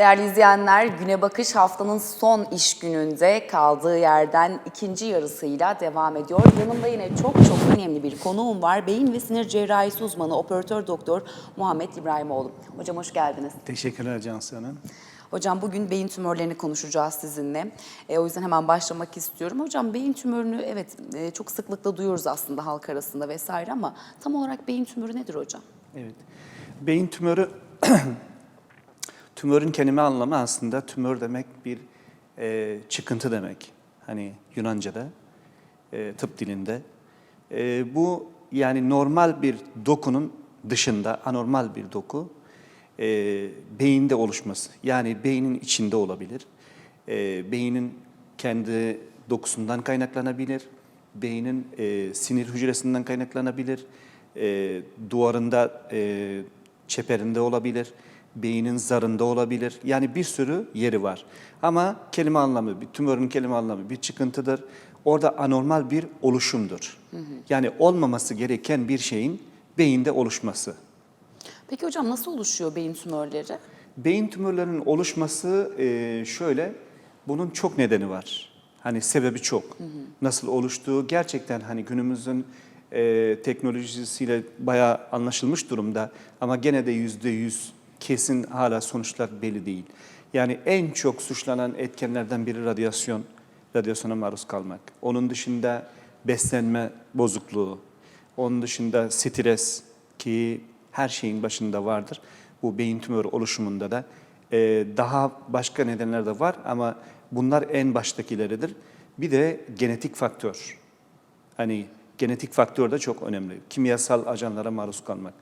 Değerli izleyenler, Güne Bakış haftanın son iş gününde kaldığı yerden ikinci yarısıyla devam ediyor. Yanımda yine çok çok önemli bir konuğum var. Beyin ve sinir cerrahisi uzmanı operatör doktor Muhammed İbrahimoğlu. Hocam hoş geldiniz. Teşekkürler Cansu Hanım. Hocam bugün beyin tümörlerini konuşacağız sizinle. E, o yüzden hemen başlamak istiyorum. Hocam beyin tümörünü evet e, çok sıklıkla duyuyoruz aslında halk arasında vesaire ama tam olarak beyin tümörü nedir hocam? Evet. Beyin tümörü, tümörün kelime anlamı aslında tümör demek bir e, çıkıntı demek. Hani Yunanca'da, e, tıp dilinde. E, bu yani normal bir dokunun dışında anormal bir doku e, beyinde oluşması. Yani beynin içinde olabilir. E, beynin kendi dokusundan kaynaklanabilir. Beynin e, sinir hücresinden kaynaklanabilir. E, duvarında, e, çeperinde olabilir. Beynin zarında olabilir. Yani bir sürü yeri var. Ama kelime anlamı, bir tümörün kelime anlamı bir çıkıntıdır. Orada anormal bir oluşumdur. Yani olmaması gereken bir şeyin beyinde oluşması. Peki hocam nasıl oluşuyor beyin tümörleri? Beyin tümörlerinin oluşması e, şöyle, bunun çok nedeni var. Hani sebebi çok. Nasıl oluştuğu gerçekten hani günümüzün e, teknolojisiyle bayağı anlaşılmış durumda. Ama gene de yüzde yüz kesin hala sonuçlar belli değil. Yani en çok suçlanan etkenlerden biri radyasyon, radyasyona maruz kalmak. Onun dışında beslenme bozukluğu, onun dışında stres ki her şeyin başında vardır. Bu beyin tümörü oluşumunda da e, daha başka nedenler de var ama bunlar en baştakileridir. Bir de genetik faktör. Hani genetik faktör de çok önemli. Kimyasal ajanlara maruz kalmak,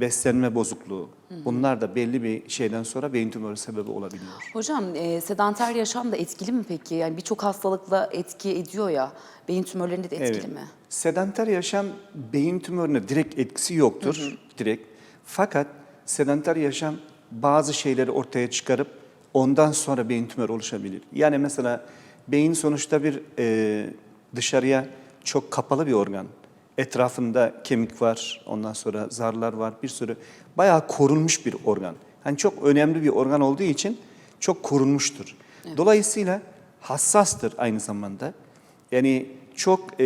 beslenme bozukluğu. Bunlar da belli bir şeyden sonra beyin tümörü sebebi olabiliyor. Hocam e, sedanter yaşam da etkili mi peki? Yani birçok hastalıkla etki ediyor ya. Beyin tümörlerinde de etkili mi? Sedanter yaşam beyin tümörüne direkt etkisi yoktur. Direkt. Fakat sedanter yaşam bazı şeyleri ortaya çıkarıp ondan sonra beyin tümörü oluşabilir. Yani mesela beyin sonuçta bir e, dışarıya çok kapalı bir organ. Etrafında kemik var, ondan sonra zarlar var, bir sürü bayağı korunmuş bir organ. Hani çok önemli bir organ olduğu için çok korunmuştur. Dolayısıyla hassastır aynı zamanda. Yani çok e,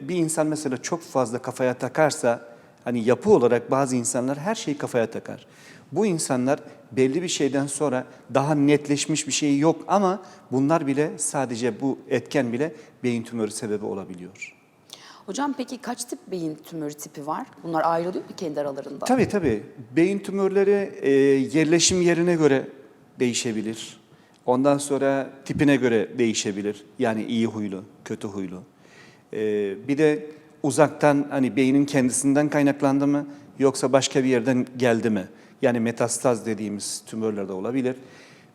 bir insan mesela çok fazla kafaya takarsa hani yapı olarak bazı insanlar her şeyi kafaya takar. Bu insanlar belli bir şeyden sonra daha netleşmiş bir şey yok ama bunlar bile sadece bu etken bile beyin tümörü sebebi olabiliyor. Hocam peki kaç tip beyin tümörü tipi var? Bunlar ayrılıyor mu kendi aralarında? Tabii tabii. Beyin tümörleri e, yerleşim yerine göre değişebilir. Ondan sonra tipine göre değişebilir. Yani iyi huylu, kötü huylu. E, bir de uzaktan hani beynin kendisinden kaynaklandı mı yoksa başka bir yerden geldi mi? Yani metastaz dediğimiz tümörler de olabilir.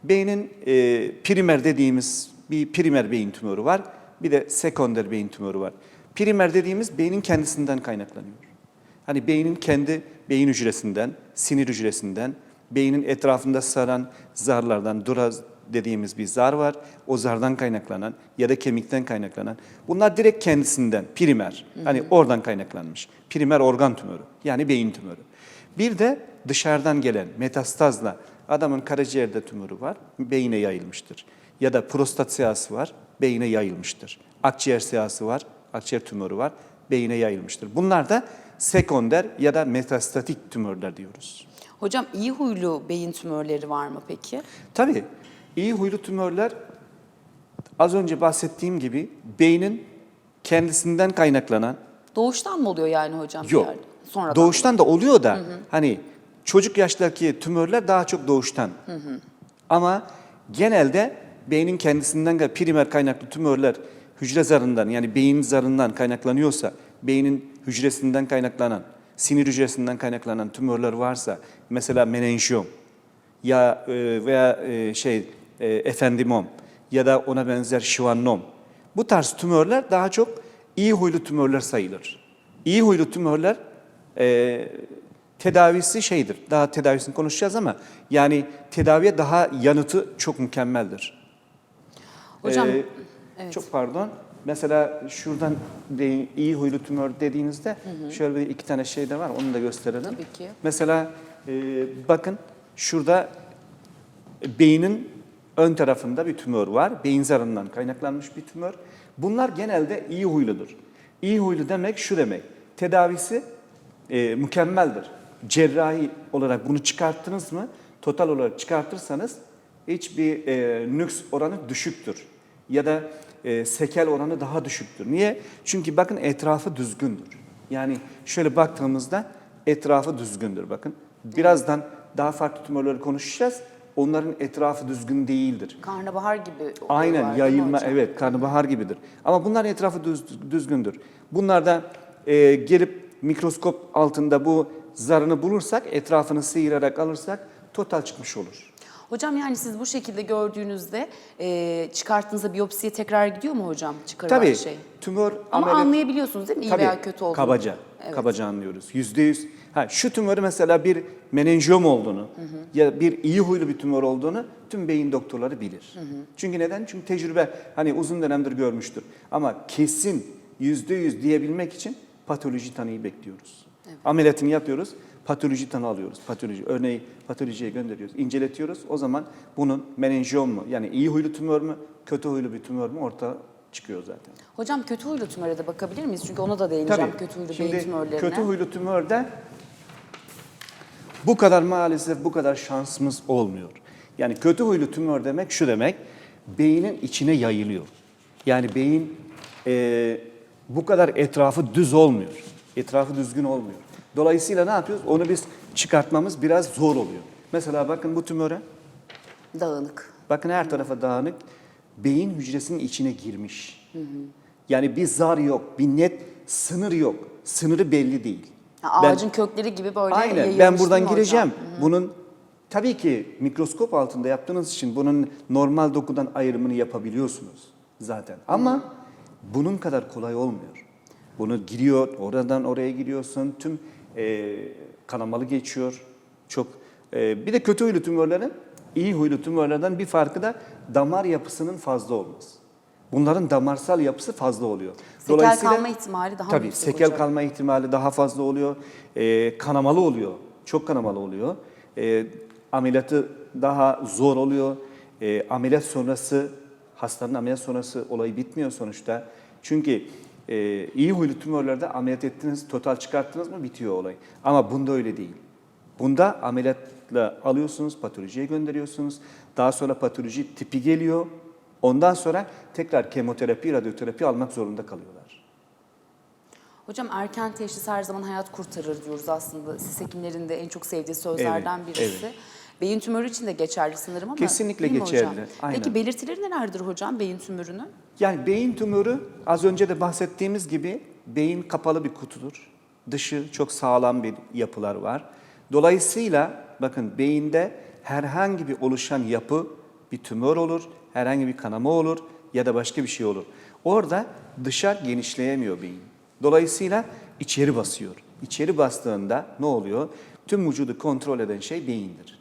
Beynin e, primer dediğimiz bir primer beyin tümörü var. Bir de sekonder beyin tümörü var. Primer dediğimiz beynin kendisinden kaynaklanıyor. Hani beynin kendi beyin hücresinden, sinir hücresinden, beynin etrafında saran zarlardan, dura dediğimiz bir zar var. O zardan kaynaklanan ya da kemikten kaynaklanan. Bunlar direkt kendisinden, primer. Hani oradan kaynaklanmış. Primer organ tümörü, yani beyin tümörü. Bir de dışarıdan gelen metastazla adamın karaciğerde tümörü var, beyine yayılmıştır. Ya da prostat siyası var, beyine yayılmıştır. Akciğer siyası var, akciğer tümörü var, beyine yayılmıştır. Bunlar da sekonder ya da metastatik tümörler diyoruz. Hocam iyi huylu beyin tümörleri var mı peki? Tabii iyi huylu tümörler az önce bahsettiğim gibi beynin kendisinden kaynaklanan Doğuştan mı oluyor yani hocam? yok. Sonradan. Doğuştan da oluyor da hani çocuk yaştaki tümörler daha çok doğuştan. Ama genelde beynin kendisinden primer kaynaklı tümörler hücre zarından yani beyin zarından kaynaklanıyorsa, beynin hücresinden kaynaklanan, sinir hücresinden kaynaklanan tümörler varsa mesela menenjiyom ya e, veya e, şey e, efendimom ya da ona benzer şivannom. Bu tarz tümörler daha çok iyi huylu tümörler sayılır. İyi huylu tümörler e, tedavisi şeydir. Daha tedavisini konuşacağız ama yani tedaviye daha yanıtı çok mükemmeldir. Hocam Ee, Çok pardon. Mesela şuradan iyi huylu tümör dediğinizde şöyle bir iki tane şey de var. Onu da gösterelim. Tabii ki. Mesela e, bakın şurada Beynin ön tarafında bir tümör var. Beyin zarından kaynaklanmış bir tümör. Bunlar genelde iyi huyludur. İyi huylu demek şu demek. Tedavisi e, mükemmeldir. Cerrahi olarak bunu çıkarttınız mı, total olarak çıkartırsanız hiçbir e, nüks oranı düşüktür. Ya da e, sekel oranı daha düşüktür. Niye? Çünkü bakın etrafı düzgündür. Yani şöyle baktığımızda etrafı düzgündür bakın. Birazdan daha farklı tümörleri konuşacağız. Onların etrafı düzgün değildir. Karnabahar gibi Aynen mi yayılma evet karnabahar gibidir. Ama bunların etrafı düz- düzgündür. Bunlarda e, gelip mikroskop altında bu zarını bulursak, etrafını sıyırarak alırsak total çıkmış olur. Hocam yani siz bu şekilde gördüğünüzde e, çıkarttığınızda biyopsiye tekrar gidiyor mu hocam çıkarılan Tabii şey? tümör Ama ameliyat- anlayabiliyorsunuz değil mi iyi Tabii, veya kötü olduğunu? Kabaca, Evet. kabaca anlıyoruz. Yüzde yüz. Ha, şu tümörü mesela bir menenjom olduğunu ya bir iyi huylu bir tümör olduğunu tüm beyin doktorları bilir. Çünkü neden? Çünkü tecrübe hani uzun dönemdir görmüştür. Ama kesin yüzde yüz diyebilmek için patoloji tanıyı bekliyoruz. Ameliyatını yapıyoruz, patoloji tanı alıyoruz. Patoloji, örneği patolojiye gönderiyoruz, inceletiyoruz. O zaman bunun menenjom mu yani iyi huylu tümör mü, kötü huylu bir tümör mü ortaya çıkıyor zaten. Hocam kötü huylu tümöre de bakabilir miyiz? Çünkü ona da değineceğim Tabii. kötü huylu Şimdi beyin tümörlerine. kötü huylu tümörde bu kadar maalesef bu kadar şansımız olmuyor. Yani kötü huylu tümör demek şu demek, beynin içine yayılıyor. Yani beyin e, bu kadar etrafı düz olmuyor. Etrafı düzgün olmuyor. Dolayısıyla ne yapıyoruz? Onu biz çıkartmamız biraz zor oluyor. Mesela bakın bu tümöre, Dağınık. bakın her tarafa dağınık, beyin hücresinin içine girmiş. Yani bir zar yok, bir net sınır yok. Sınırı belli değil. Ya Ben- ağacın kökleri gibi böyle Aynen. Ben buradan gireceğim. Bunun tabii ki mikroskop altında yaptığınız için bunun normal dokudan ayrımını yapabiliyorsunuz zaten. Ama bunun kadar kolay olmuyor. Bunu giriyor, oradan oraya giriyorsun. Tüm e, kanamalı geçiyor. Çok e, bir de kötü huylu tümörlerin iyi huylu tümörlerden bir farkı da damar yapısının fazla olması. Bunların damarsal yapısı fazla oluyor. Sekel kalma ihtimali daha Tabii yüksek sekel hocam? kalma ihtimali daha fazla oluyor. Ee, kanamalı oluyor. Çok kanamalı oluyor. Ee, ameliyatı daha zor oluyor. Ee, ameliyat sonrası, hastanın ameliyat sonrası olayı bitmiyor sonuçta. Çünkü e, iyi huylu tümörlerde ameliyat ettiniz, total çıkarttınız mı bitiyor olay. Ama bunda öyle değil. Bunda ameliyatla alıyorsunuz, patolojiye gönderiyorsunuz. Daha sonra patoloji tipi geliyor. Ondan sonra tekrar kemoterapi, radyoterapi almak zorunda kalıyorlar. Hocam erken teşhis her zaman hayat kurtarır diyoruz aslında. Siz hekimlerin de en çok sevdiği sözlerden Evet, birisi. Beyin tümörü için de geçerli sanırım ama Kesinlikle değil mi hocam? geçerli, aynen. Peki belirtileri nelerdir hocam beyin tümörünün? Yani beyin tümörü az önce de bahsettiğimiz gibi beyin kapalı bir kutudur. Dışı çok sağlam bir yapılar var. Dolayısıyla bakın beyinde herhangi bir oluşan yapı bir tümör olur, herhangi bir kanama olur ya da başka bir şey olur. Orada dışarı genişleyemiyor beyin. Dolayısıyla içeri basıyor. İçeri bastığında ne oluyor? Tüm vücudu kontrol eden şey beyindir.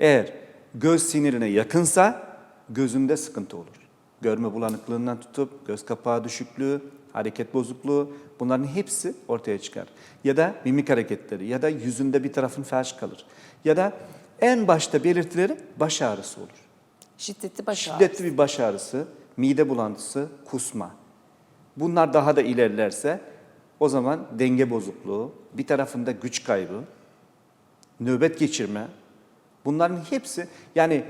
Eğer göz sinirine yakınsa gözünde sıkıntı olur. Görme bulanıklığından tutup göz kapağı düşüklüğü, hareket bozukluğu bunların hepsi ortaya çıkar. Ya da mimik hareketleri ya da yüzünde bir tarafın felç kalır. Ya da en başta belirtileri baş ağrısı olur. Şiddetli baş ağrısı. Şiddetli bir baş ağrısı, mide bulantısı, kusma. Bunlar daha da ilerlerse o zaman denge bozukluğu, bir tarafında güç kaybı, nöbet geçirme. Bunların hepsi yani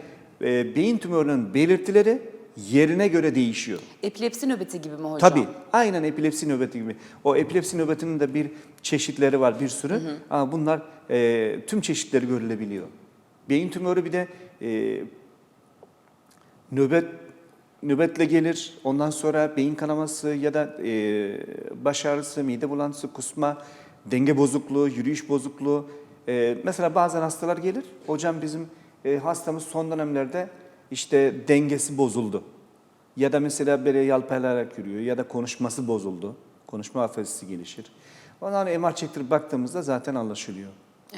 e, beyin tümörünün belirtileri yerine göre değişiyor. Epilepsi nöbeti gibi mi hocam? Tabii aynen epilepsi nöbeti gibi. O epilepsi nöbetinin de bir çeşitleri var bir sürü ama bunlar e, tüm çeşitleri görülebiliyor. Beyin tümörü bir de e, nöbet nöbetle gelir. Ondan sonra beyin kanaması ya da e, baş ağrısı, mide bulantısı, kusma, denge bozukluğu, yürüyüş bozukluğu. E, mesela bazen hastalar gelir. Hocam bizim e, hastamız son dönemlerde işte dengesi bozuldu. Ya da mesela böyle yalpalayarak yürüyor ya da konuşması bozuldu. Konuşma afazisi gelişir. Ondan MR çektirip baktığımızda zaten anlaşılıyor.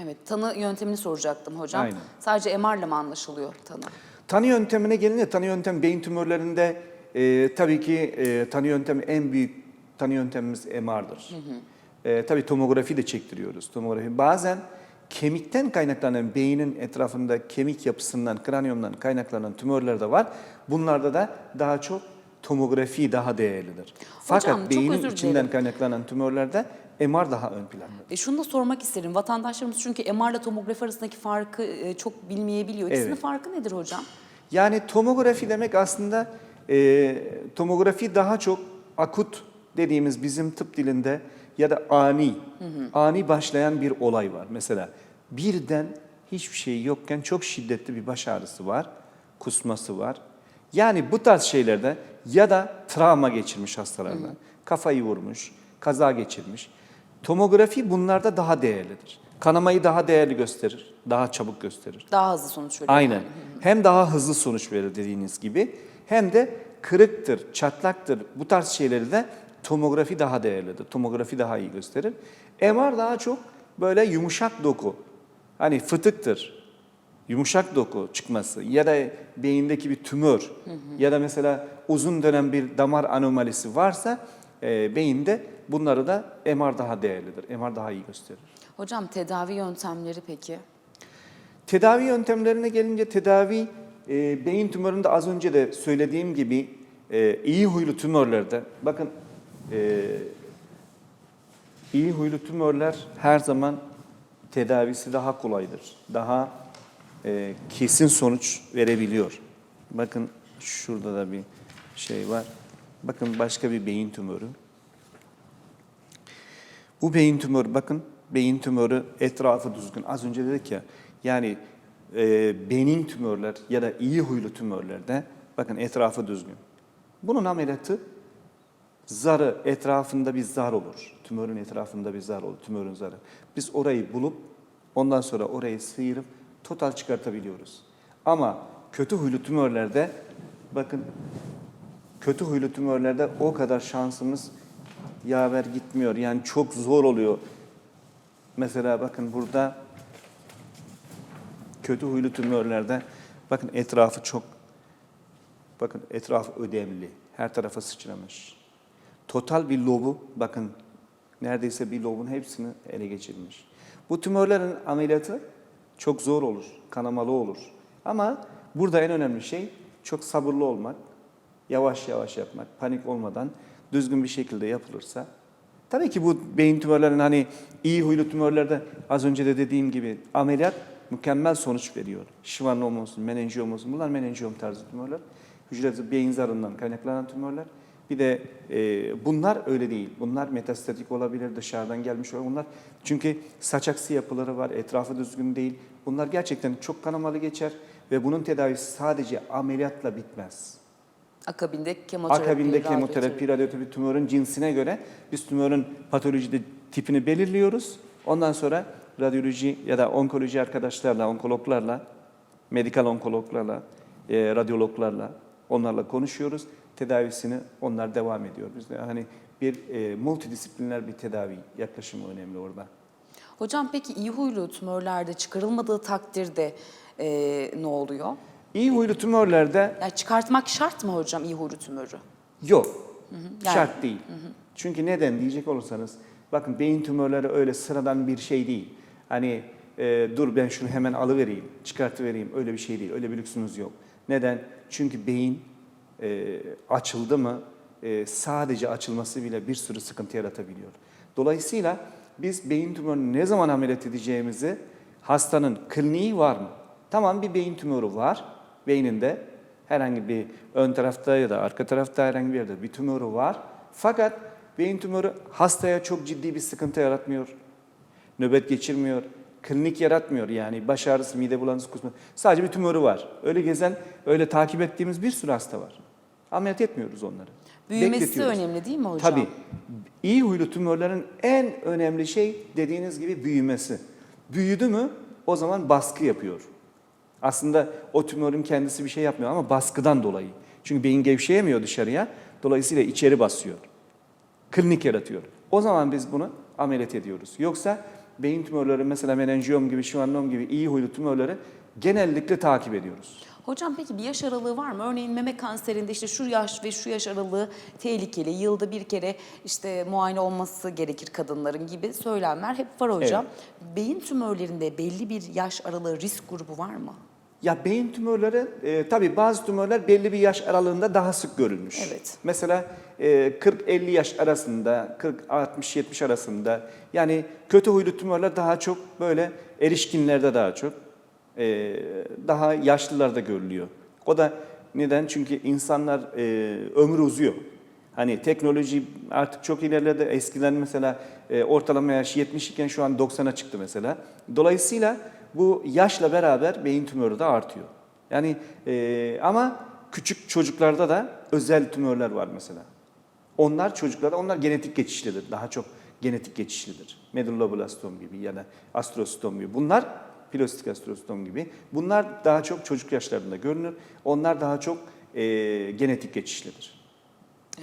Evet, tanı yöntemini soracaktım hocam. Aynen. Sadece MR'la mı anlaşılıyor tanı? Tanı yöntemine gelince tanı yöntem beyin tümörlerinde e, tabii ki e, tanı yöntemi en büyük tanı yöntemimiz MR'dır. E, tabii tomografi de çektiriyoruz. Tomografi bazen kemikten kaynaklanan beynin etrafında kemik yapısından, kranyumdan kaynaklanan tümörler de var. Bunlarda da daha çok tomografi daha değerlidir. Fakat çok beynin içinden kaynaklanan tümörlerde MR daha ön planda. E şunu da sormak isterim. Vatandaşlarımız çünkü MR ile tomografi arasındaki farkı e, çok bilmeyebiliyor. İkisinin Evet. farkı nedir hocam? Yani tomografi demek aslında e, tomografi daha çok akut dediğimiz bizim tıp dilinde ya da ani, ani başlayan bir olay var. Mesela birden hiçbir şey yokken çok şiddetli bir baş ağrısı var, kusması var. Yani bu tarz şeylerde ya da travma geçirmiş hastalarda, kafayı vurmuş, kaza geçirmiş. Tomografi bunlarda daha değerlidir. Kanamayı daha değerli gösterir, daha çabuk gösterir. Daha hızlı sonuç veriyor. Aynen. yani. Hem daha hızlı sonuç verir dediğiniz gibi hem de kırıktır, çatlaktır bu tarz şeyleri de tomografi daha değerlidir. Tomografi daha iyi gösterir. MR daha çok böyle yumuşak doku. Hani fıtıktır. Yumuşak doku çıkması ya da beyindeki bir tümör ya da mesela uzun dönem bir damar anomalisi varsa e, beyinde bunları da MR daha değerlidir. MR daha iyi gösterir. Hocam tedavi yöntemleri peki? Tedavi yöntemlerine gelince tedavi e, beyin tümöründe az önce de söylediğim gibi e, iyi huylu tümörlerde bakın e, iyi huylu tümörler her zaman tedavisi daha kolaydır. Daha e, kesin sonuç verebiliyor. Bakın şurada da bir şey var. Bakın başka bir beyin tümörü. Bu beyin tümörü bakın beyin tümörü etrafı düzgün. Az önce dedik ya yani e, beyin tümörler ya da iyi huylu tümörlerde bakın etrafı düzgün. Bunun ameliyatı zarı etrafında bir zar olur. Tümörün etrafında bir zar olur. Tümörün zarı. Biz orayı bulup ondan sonra orayı sıyırıp total çıkartabiliyoruz. Ama kötü huylu tümörlerde bakın kötü huylu tümörlerde o kadar şansımız yaver gitmiyor. Yani çok zor oluyor. Mesela bakın burada kötü huylu tümörlerde bakın etrafı çok bakın etrafı ödemli. Her tarafa sıçramış. Total bir lobu bakın neredeyse bir lobun hepsini ele geçirmiş. Bu tümörlerin ameliyatı çok zor olur, kanamalı olur. Ama burada en önemli şey çok sabırlı olmak, yavaş yavaş yapmak, panik olmadan düzgün bir şekilde yapılırsa. Tabii ki bu beyin tümörlerin hani iyi huylu tümörlerde az önce de dediğim gibi ameliyat mükemmel sonuç veriyor. Şivanom olsun, menenjiyom olsun bunlar menenjiyom tarzı tümörler. Hücre beyin zarından kaynaklanan tümörler. Bir de e, bunlar öyle değil. Bunlar metastatik olabilir, dışarıdan gelmiş olabilir. Bunlar çünkü saçaksı yapıları var, etrafı düzgün değil. Bunlar gerçekten çok kanamalı geçer ve bunun tedavisi sadece ameliyatla bitmez. Akabinde kemoterapi, Akabinde kemoterapi, radyoterapi tümörün cinsine göre biz tümörün patolojide tipini belirliyoruz. Ondan sonra radyoloji ya da onkoloji arkadaşlarla, onkologlarla, medikal onkologlarla, e, radyologlarla onlarla konuşuyoruz. Tedavisini onlar devam ediyor. Biz de hani bir e, multidisipliner bir tedavi yaklaşımı önemli orada. Hocam peki iyi huylu tümörlerde çıkarılmadığı takdirde e, ne oluyor? İyi huylu tümörlerde Yani çıkartmak şart mı hocam iyi huylu tümörü? Yok. Yani- Şart değil. Çünkü neden diyecek olursanız bakın beyin tümörleri öyle sıradan bir şey değil. Hani e, dur ben şunu hemen alıvereyim, çıkartıvereyim öyle bir şey değil. Öyle bir lüksümüz yok. Neden? Çünkü beyin e, açıldı mı e, sadece açılması bile bir sürü sıkıntı yaratabiliyor. Dolayısıyla biz beyin tümörünü ne zaman ameliyat edeceğimizi hastanın kliniği var mı? Tamam bir beyin tümörü var beyninde herhangi bir ön tarafta ya da arka tarafta herhangi bir yerde bir tümörü var. Fakat beyin tümörü hastaya çok ciddi bir sıkıntı yaratmıyor. Nöbet geçirmiyor. Klinik yaratmıyor yani baş ağrısı, mide bulantısı, kusma. Sadece bir tümörü var. Öyle gezen, öyle takip ettiğimiz bir sürü hasta var. Ameliyat etmiyoruz onları. Büyümesi önemli değil mi hocam? Tabii. İyi huylu tümörlerin en önemli şey dediğiniz gibi büyümesi. Büyüdü mü o zaman baskı yapıyor. Aslında o tümörün kendisi bir şey yapmıyor ama baskıdan dolayı. Çünkü beyin gevşeyemiyor dışarıya. Dolayısıyla içeri basıyor. Klinik yaratıyor. O zaman biz bunu ameliyat ediyoruz. Yoksa beyin tümörleri mesela menenjiyom gibi, şivannom gibi iyi huylu tümörleri genellikle takip ediyoruz. Hocam peki bir yaş aralığı var mı? Örneğin meme kanserinde işte şu yaş ve şu yaş aralığı tehlikeli. Yılda bir kere işte muayene olması gerekir kadınların gibi söylemler hep var hocam. Beyin tümörlerinde belli bir yaş aralığı risk grubu var mı? Ya beyin tümörleri, e, tabii bazı tümörler belli bir yaş aralığında daha sık görülmüş. Evet. Mesela e, 40-50 yaş arasında, 40-60-70 arasında yani kötü huylu tümörler daha çok böyle erişkinlerde daha çok, e, daha yaşlılarda görülüyor. O da neden? Çünkü insanlar e, ömür uzuyor. Hani teknoloji artık çok ilerledi. Eskiden mesela e, ortalama yaş 70 iken şu an 90'a çıktı mesela. Dolayısıyla bu yaşla beraber beyin tümörü de artıyor. Yani e, ama küçük çocuklarda da özel tümörler var mesela. Onlar çocuklarda, onlar genetik geçişlidir. Daha çok genetik geçişlidir. Medulloblastom gibi ya da astrostom gibi. Bunlar plastik astrostom gibi. Bunlar daha çok çocuk yaşlarında görünür. Onlar daha çok e, genetik geçişlidir.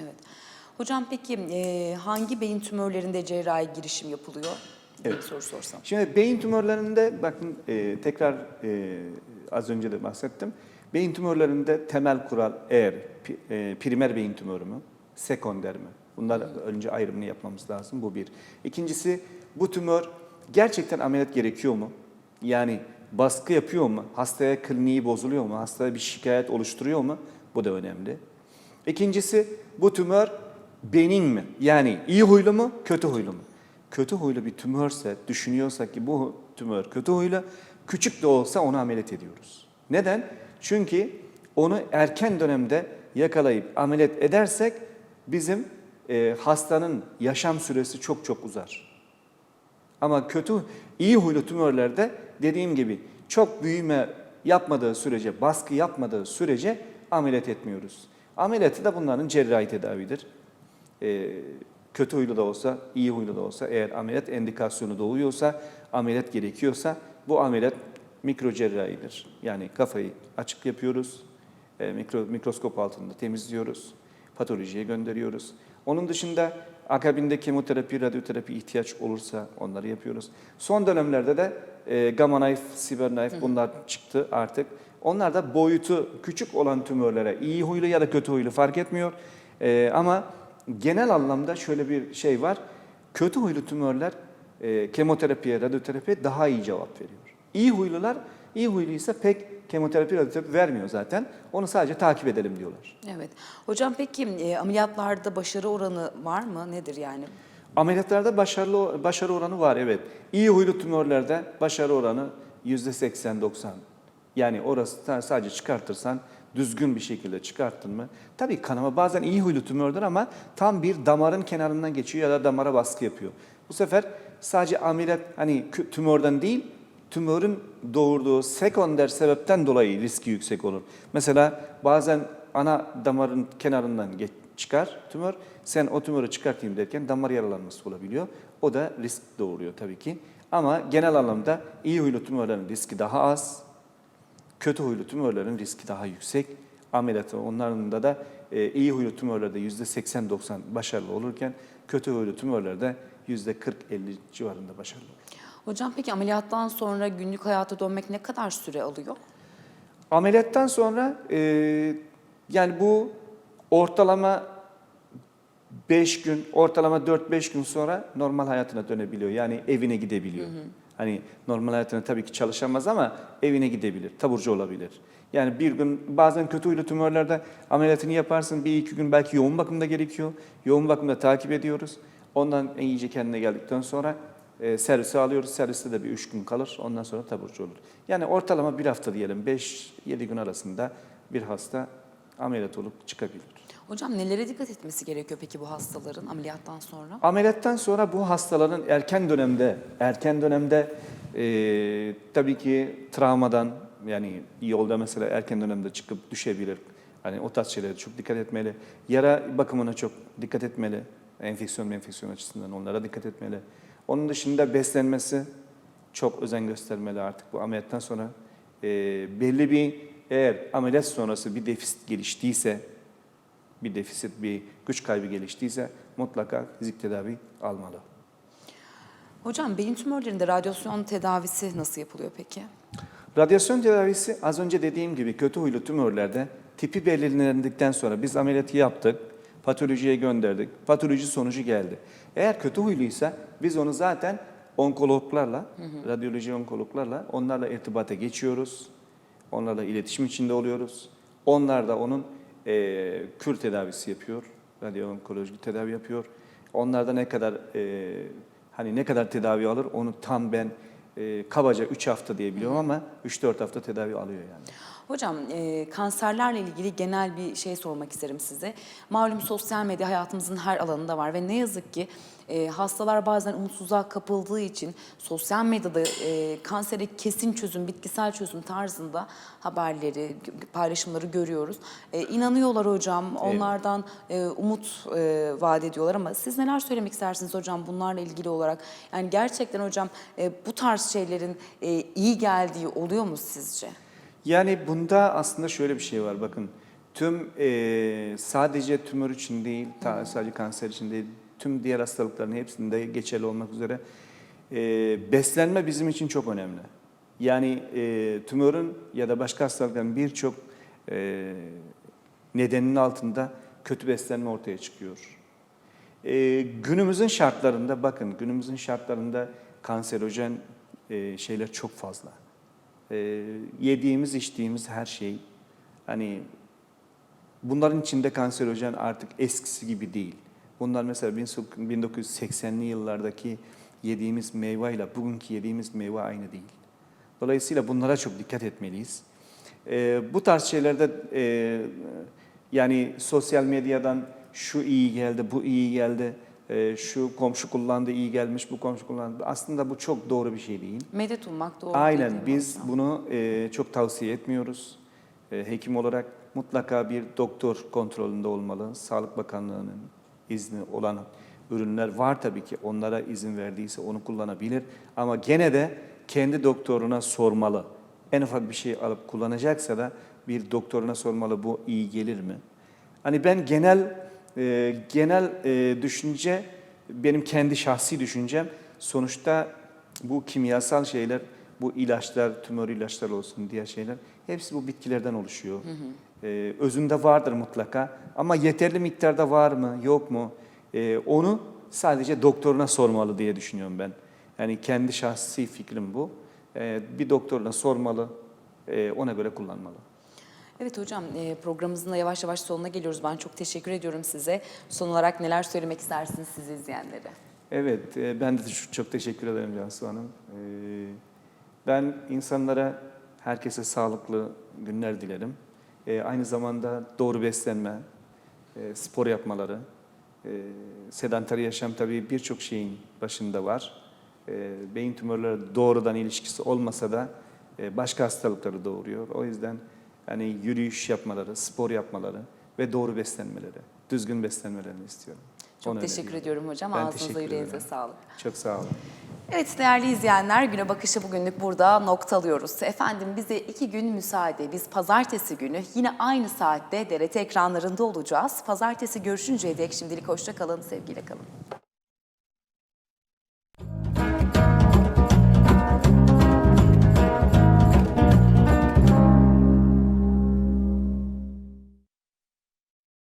Evet. Hocam peki e, hangi beyin tümörlerinde cerrahi girişim yapılıyor? Evet. Soru sorsam. Şimdi beyin tümörlerinde bakın e, tekrar e, az önce de bahsettim. Beyin tümörlerinde temel kural eğer e, primer beyin tümörü mü, sekonder mi? Bunlar önce ayrımını yapmamız lazım. Bu bir. İkincisi bu tümör gerçekten ameliyat gerekiyor mu? Yani baskı yapıyor mu? Hastaya kliniği bozuluyor mu? Hastaya bir şikayet oluşturuyor mu? Bu da önemli. İkincisi bu tümör benin mi? Yani iyi huylu mu, kötü huylu mu? Kötü huylu bir tümörse düşünüyorsak ki bu tümör kötü huylu, küçük de olsa onu ameliyat ediyoruz. Neden? Çünkü onu erken dönemde yakalayıp ameliyat edersek bizim e, hastanın yaşam süresi çok çok uzar. Ama kötü, iyi huylu tümörlerde dediğim gibi çok büyüme yapmadığı sürece, baskı yapmadığı sürece ameliyat etmiyoruz. Ameliyatı da bunların cerrahi tedavidir. Ee, kötü huylu da olsa, iyi huylu da olsa, eğer ameliyat endikasyonu doğuyorsa, ameliyat gerekiyorsa bu ameliyat mikro cerrahidir. Yani kafayı açık yapıyoruz, e, mikro, mikroskop altında temizliyoruz, patolojiye gönderiyoruz. Onun dışında akabinde kemoterapi, radyoterapi ihtiyaç olursa onları yapıyoruz. Son dönemlerde de e, gamma knife, siber knife bunlar çıktı artık. Onlar da boyutu küçük olan tümörlere iyi huylu ya da kötü huylu fark etmiyor. E, ama genel anlamda şöyle bir şey var. Kötü huylu tümörler e, kemoterapiye, radyoterapiye daha iyi cevap veriyor. İyi huylular, iyi huyluysa pek kemoterapi, radyoterapi vermiyor zaten. Onu sadece takip edelim diyorlar. Evet. Hocam peki e, ameliyatlarda başarı oranı var mı? Nedir yani? Ameliyatlarda başarılı başarı oranı var evet. İyi huylu tümörlerde başarı oranı yüzde 80-90. Yani orası sadece çıkartırsan düzgün bir şekilde çıkarttın mı? Tabii kanama bazen iyi huylu tümördür ama tam bir damarın kenarından geçiyor ya da damara baskı yapıyor. Bu sefer sadece ameliyat hani tümörden değil tümörün doğurduğu sekonder sebepten dolayı riski yüksek olur. Mesela bazen ana damarın kenarından geç, çıkar tümör. Sen o tümörü çıkartayım derken damar yaralanması olabiliyor. O da risk doğuruyor tabii ki. Ama genel anlamda iyi huylu tümörlerin riski daha az. Kötü huylu tümörlerin riski daha yüksek. Ameliyatı onların da da e, iyi huylu tümörlerde %80-90 başarılı olurken kötü huylu tümörlerde %40-50 civarında başarılı olur. Hocam peki ameliyattan sonra günlük hayata dönmek ne kadar süre alıyor? Ameliyattan sonra e, yani bu ortalama 5 gün, ortalama 4-5 gün sonra normal hayatına dönebiliyor. Yani evine gidebiliyor. Hani normal hayatına tabii ki çalışamaz ama evine gidebilir, taburcu olabilir. Yani bir gün bazen kötü huylu tümörlerde ameliyatını yaparsın bir iki gün belki yoğun bakımda gerekiyor. Yoğun bakımda takip ediyoruz. Ondan iyice kendine geldikten sonra e, servise alıyoruz. Serviste de bir üç gün kalır. Ondan sonra taburcu olur. Yani ortalama bir hafta diyelim 5-7 gün arasında bir hasta ameliyat olup çıkabilir. Hocam nelere dikkat etmesi gerekiyor peki bu hastaların ameliyattan sonra? Ameliyattan sonra bu hastaların erken dönemde, erken dönemde e, tabii ki travmadan yani yolda mesela erken dönemde çıkıp düşebilir. Hani o tarz şeylere çok dikkat etmeli. Yara bakımına çok dikkat etmeli. Enfeksiyon enfeksiyon açısından onlara dikkat etmeli. Onun dışında beslenmesi çok özen göstermeli artık bu ameliyattan sonra. E, belli bir eğer ameliyat sonrası bir defisit geliştiyse bir defisit, bir güç kaybı geliştiyse mutlaka fizik tedavi almalı. Hocam beyin tümörlerinde radyasyon tedavisi nasıl yapılıyor peki? Radyasyon tedavisi az önce dediğim gibi kötü huylu tümörlerde tipi belirlendikten sonra biz ameliyatı yaptık, patolojiye gönderdik, patoloji sonucu geldi. Eğer kötü huyluysa biz onu zaten onkologlarla, radyoloji onkologlarla onlarla irtibata geçiyoruz. Onlarla iletişim içinde oluyoruz. Onlar da onun eee kür tedavisi yapıyor, radyo onkolojik tedavi yapıyor. Onlar da ne kadar eee, hani ne kadar tedavi alır onu tam ben e, kabaca 3 hafta diye biliyorum ama 3-4 hafta tedavi alıyor yani. Hocam e, kanserlerle ilgili genel bir şey sormak isterim size. Malum sosyal medya hayatımızın her alanında var ve ne yazık ki e, hastalar bazen umutsuzluğa kapıldığı için sosyal medyada e, kansere kesin çözüm, bitkisel çözüm tarzında haberleri, paylaşımları görüyoruz. E, inanıyorlar hocam, onlardan e, umut e, vaat ediyorlar ama siz neler söylemek istersiniz hocam bunlarla ilgili olarak? Yani gerçekten hocam e, bu tarz şeylerin e, iyi geldiği oluyor mu sizce? Yani bunda aslında şöyle bir şey var bakın. Tüm e, sadece tümör için değil, ta- sadece kanser için değil, tüm diğer hastalıkların hepsinde geçerli olmak üzere e, beslenme bizim için çok önemli. Yani e, tümörün ya da başka hastalıkların birçok e, nedeninin altında kötü beslenme ortaya çıkıyor. E, günümüzün şartlarında bakın günümüzün şartlarında kanserojen e, şeyler çok fazla. E, yediğimiz içtiğimiz her şey hani bunların içinde kanserojen artık eskisi gibi değil. Bunlar mesela 1980'li yıllardaki yediğimiz meyveyle bugünkü yediğimiz meyve aynı değil. Dolayısıyla bunlara çok dikkat etmeliyiz. E, bu tarz şeylerde e, yani sosyal medyadan şu iyi geldi, bu iyi geldi, e, şu komşu kullandı iyi gelmiş, bu komşu kullandı. Aslında bu çok doğru bir şey değil. Medet ummak doğru Aynen değil biz hocam? bunu e, çok tavsiye etmiyoruz. E, hekim olarak mutlaka bir doktor kontrolünde olmalı. Sağlık Bakanlığı'nın izni olan ürünler var tabii ki. Onlara izin verdiyse onu kullanabilir. Ama gene de kendi doktoruna sormalı. En ufak bir şey alıp kullanacaksa da bir doktoruna sormalı bu iyi gelir mi? Hani ben genel e, genel e, düşünce benim kendi şahsi düşüncem sonuçta bu kimyasal şeyler, bu ilaçlar, tümör ilaçlar olsun diğer şeyler hepsi bu bitkilerden oluşuyor. E, özünde vardır mutlaka ama yeterli miktarda var mı, yok mu? E, onu sadece doktoruna sormalı diye düşünüyorum ben. Yani kendi şahsi fikrim bu. E, bir doktoruna sormalı, e, ona göre kullanmalı. Evet hocam e, programımızın da yavaş yavaş sonuna geliyoruz. Ben çok teşekkür ediyorum size. Son olarak neler söylemek istersiniz sizi izleyenlere? Evet, e, ben de çok- teşekkür ederim Cansu Hanım. E, Ben insanlara, herkese sağlıklı günler dilerim. E, Aynı zamanda doğru beslenme, e, spor yapmaları, e, sedanter yaşam tabii birçok şeyin başında var. E, Beyin tümörleri doğrudan ilişkisi olmasa da e, başka hastalıkları doğuruyor. O yüzden hani yürüyüş yapmaları, spor yapmaları ve doğru beslenmeleri, düzgün beslenmelerini istiyorum. Çok Onu teşekkür ediyorum hocam. Ben Ağzınıza yüreğinize sağlık. Çok sağ olun. Evet değerli izleyenler güne bakışı bugünlük burada noktalıyoruz. Efendim bize iki gün müsaade. Biz pazartesi günü yine aynı saatte DRT ekranlarında olacağız. Pazartesi görüşünceye dek şimdilik hoşça kalın, sevgiyle kalın.